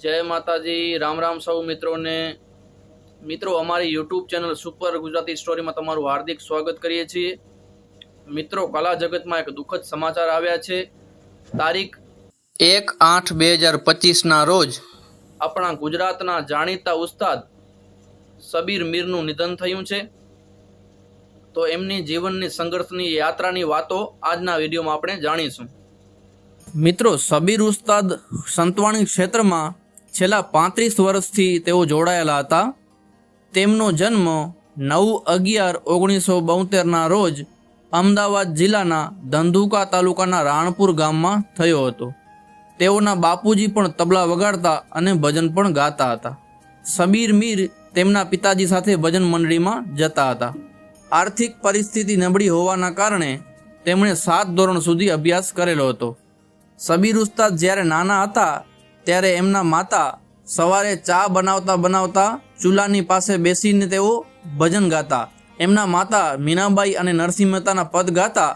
જય માતાજી, રામ રામ સૌ મિત્રોને. મિત્રો, અમારી યુટ્યુબ ચેનલ સુપર ગુજરાતી સ્ટોરીમાં તમારું હાર્દિક સ્વાગત કરીએ છીએ. મિત્રો, કલા જગતમાં એક દુઃખદ સમાચાર આવ્યા છે. તારીખ એક આઠ બે હજાર પચીસના રોજ આપણા ગુજરાતના જાણીતા ઉસ્તાદ સબીર મીરનું નિધન થયું છે. તો એમની જીવનની સંઘર્ષની યાત્રાની વાતો આજના વિડીયોમાં આપણે જાણીશું. મિત્રો, સબીર ઉસ્તાદ સંતવાણી ક્ષેત્રમાં છેલ્લા પાંત્રીસ વર્ષથી તેઓ જોડાયેલા હતા. તેમનો જન્મ નવ અગિયાર ઓગણીસો બોતેરના રોજ અમદાવાદ જિલ્લાના ધંધુકા તાલુકાના રાણપુર ગામમાં થયો હતો. તેઓના બાપુજી પણ તબલા વગાડતા અને ભજન પણ ગાતા હતા. સબીર મીર તેમના પિતાજી સાથે ભજન મંડળીમાં જતા હતા. આર્થિક પરિસ્થિતિ નબળી હોવાના કારણે તેમણે સાત ધોરણ સુધી અભ્યાસ કરેલો હતો. સબીર ઉસ્તાદ જ્યારે નાના હતા ત્યારે એમના માતા સવારે ચા બનાવતા બનાવતા ચૂલાની પાસે બેસીને તેઓ ભજન ગાતા. એમના માતા મીનાબાઈ અને નરસિંહ મહેતાના પદ ગાતા.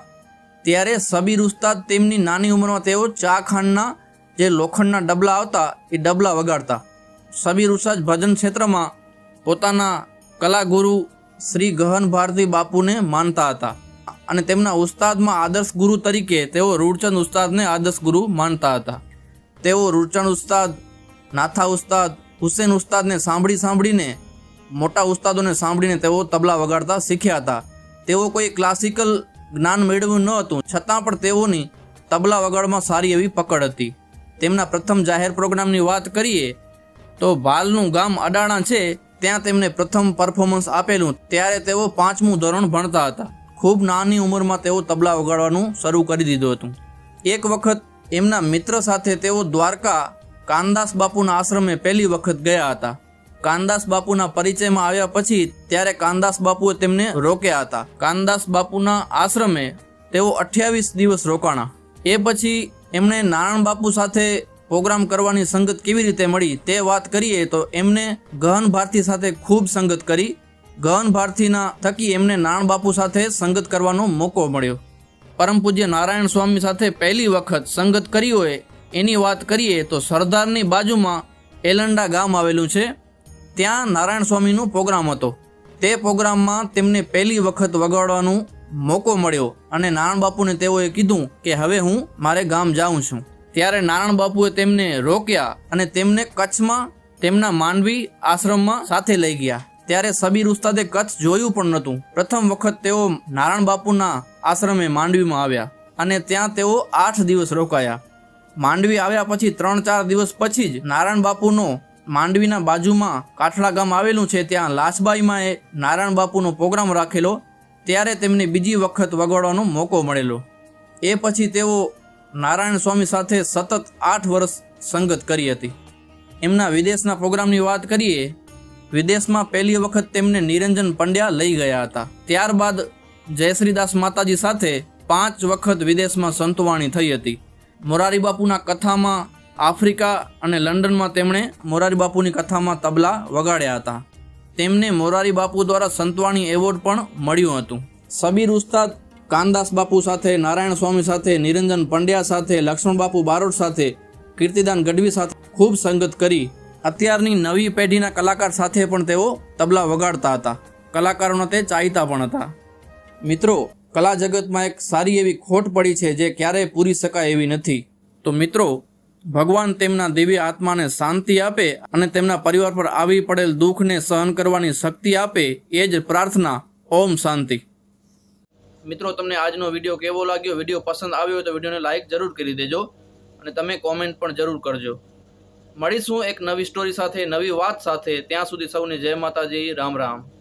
ત્યારે સબીર ઉસ્તાદ તેમની નાની ઉંમરમાં તેઓ ચા ખાંડના જે લોખંડના ડબલા આવતા એ ડબલા વગાડતા. સબીર ઉસ્તાદ ભજન ક્ષેત્રમાં પોતાના કલાગુરુ શ્રી ગહન ભારતી બાપુને માનતા હતા અને તેમના ઉસ્તાદમાં આદર્શ ગુરુ તરીકે તેઓ રૂડચંદ ઉસ્તાદને આદર્શ ગુરુ માનતા હતા. તેઓ રૂચણ ઉસ્તાદ, નાથા ઉસ્તાદ, હુસેન ઉસ્તાદને સાંભળી સાંભળીને, મોટા ઉસ્તાદોને સાંભળીને તેઓ તબલા વગાડતા શીખ્યા હતા. તેઓ કોઈ ક્લાસિકલ જ્ઞાન મેળવ્યું ન હતું, છતાં પણ તેઓની તબલા વગાડમાં સારી એવી પકડ હતી. તેમના પ્રથમ જાહેર પ્રોગ્રામની વાત કરીએ, તો ભાલનું ગામ અડાણા છે, ત્યાં તેમને પ્રથમ પરફોર્મન્સ આપેલું, ત્યારે તેઓ પાંચમું ધોરણ ભણતા હતા. ખૂબ નાની ઉંમરમાં તેઓ તબલા વગાડવાનું શરૂ કરી દીધું હતું. એક વખત એમના મિત્ર સાથે તેઓ દ્વારકા કાનદાસ બાપુના આશ્રમે પહેલી વખત ગયા હતા. કાનદાસ બાપુના પરિચયમાં આવ્યા પછી ત્યારે કાનદાસ બાપુએ તેમને રોક્યા હતા. કાનદાસ બાપુના આશ્રમે તેઓ અઠ્યાવીસ દિવસ રોકાણા. એ પછી એમણે નારાયણ બાપુ સાથે પ્રોગ્રામ કરવાની સંગત કેવી રીતે મળી તે વાત કરીએ તો એમને ગહન ભારતી સાથે ખૂબ સંગત કરી. ગહન ભારતીના થકી એમને નારાયણ બાપુ સાથે સંગત કરવાનો મોકો મળ્યો. પરમ પૂજ્ય નારાયણ સ્વામી સાથે પહેલી વખત સંગત કરી હોય એની વાત કરીએ તો સરદારની બાજુમાં એલંડા ગામ આવેલું છે. ત્યાં નારાયણ સ્વામીનો પ્રોગ્રામ હતો. તે પ્રોગ્રામમાં તેમને પહેલી વખત વગાડવાનો મોકો મળ્યો અને નારાયણ બાપુને તેઓએ કીધું કે હવે હું મારે ગામ જાઉં છું. ત્યારે નારાયણ બાપુએ તેમને રોક્યા અને તેમને કચ્છમાં તેમના માનવી આશ્રમમાં સાથે લઈ ગયા. ત્યારે સબીર ઉસ્તાદે કચ્છ જોયું પણ નહોતું. પ્રથમ વખત તેઓ નારાયણ બાપુના આશ્રમે માંડવીમાં આવ્યા અને ત્યાં તેઓ આઠ દિવસ રોકાયા. માંડવી આવ્યા પછી ત્રણ ચાર દિવસ પછી જ નારાયણ બાપુનો માંડવીના બાજુમાં કાઠડા ગામ આવેલું છે, ત્યાં લાસબાઈમાં નારાયણ બાપુનો પ્રોગ્રામ રાખેલો, ત્યારે તેમને બીજી વખત વગાડવાનો મોકો મળેલો. એ પછી તેઓ નારાયણ સ્વામી સાથે સતત આઠ વર્ષ સંગત કરી હતી. એમના વિદેશના પ્રોગ્રામની વાત કરીએ વિદેશમાં પહેલી વખત તેમને નિરંજન પંડ્યા લઈ ગયા હતા. ત્યારબાદ જયશ્રીદાસ માતાજી સાથે પાંચ વખત વિદેશમાં સંતવાણી થઈ હતી. મોરારી બાપુના કથામાં આફ્રિકા અને લંડનમાં તેમણે મોરારી બાપુની કથામાં તબલા વગાડ્યા હતા. તેમને મોરારી બાપુ દ્વારા સંતવાણી એવોર્ડ પણ મળ્યું હતું. સબીર ઉસ્તાદ, કાનદાસ બાપુ સાથે, નારાયણ સ્વામી સાથે, નિરંજન પંડ્યા સાથે, લક્ષ્મણ બાપુ બારોટ સાથે, કીર્તિદાન ગઢવી સાથે ખૂબ સંગત કરી અત્યારની નવી પેઢીના કલાકાર સાથે પણ તેઓ તબલા વગાડતા હતા. કલાકારોને તે ચાહતા પણ હતા. મિત્રો, કલા જગતમાં એક સારી એવી ખોટ પડી છે જે ક્યારેય પૂરી શકાય એવી નથી. તો મિત્રો, ભગવાન તેમના દિવ્ય આત્માને શાંતિ આપે અને તેમના પરિવાર પર આવી પડેલ દુઃખને સહન કરવાની શક્તિ આપે એ જ પ્રાર્થના. ઓમ શાંતિ. મિત્રો, તમને આજનો વીડિયો કેવો લાગ્યો? વીડિયો પસંદ આવ્યો તો વિડીયોને લાઈક જરૂર કરી દેજો અને તમે કોમેન્ટ પણ જરૂર કરજો. મળીશું એક નવી સ્ટોરી સાથે, નવી વાત સાથે. ત્યાં સુધી સૌને જય માતાજી, રામ રામ.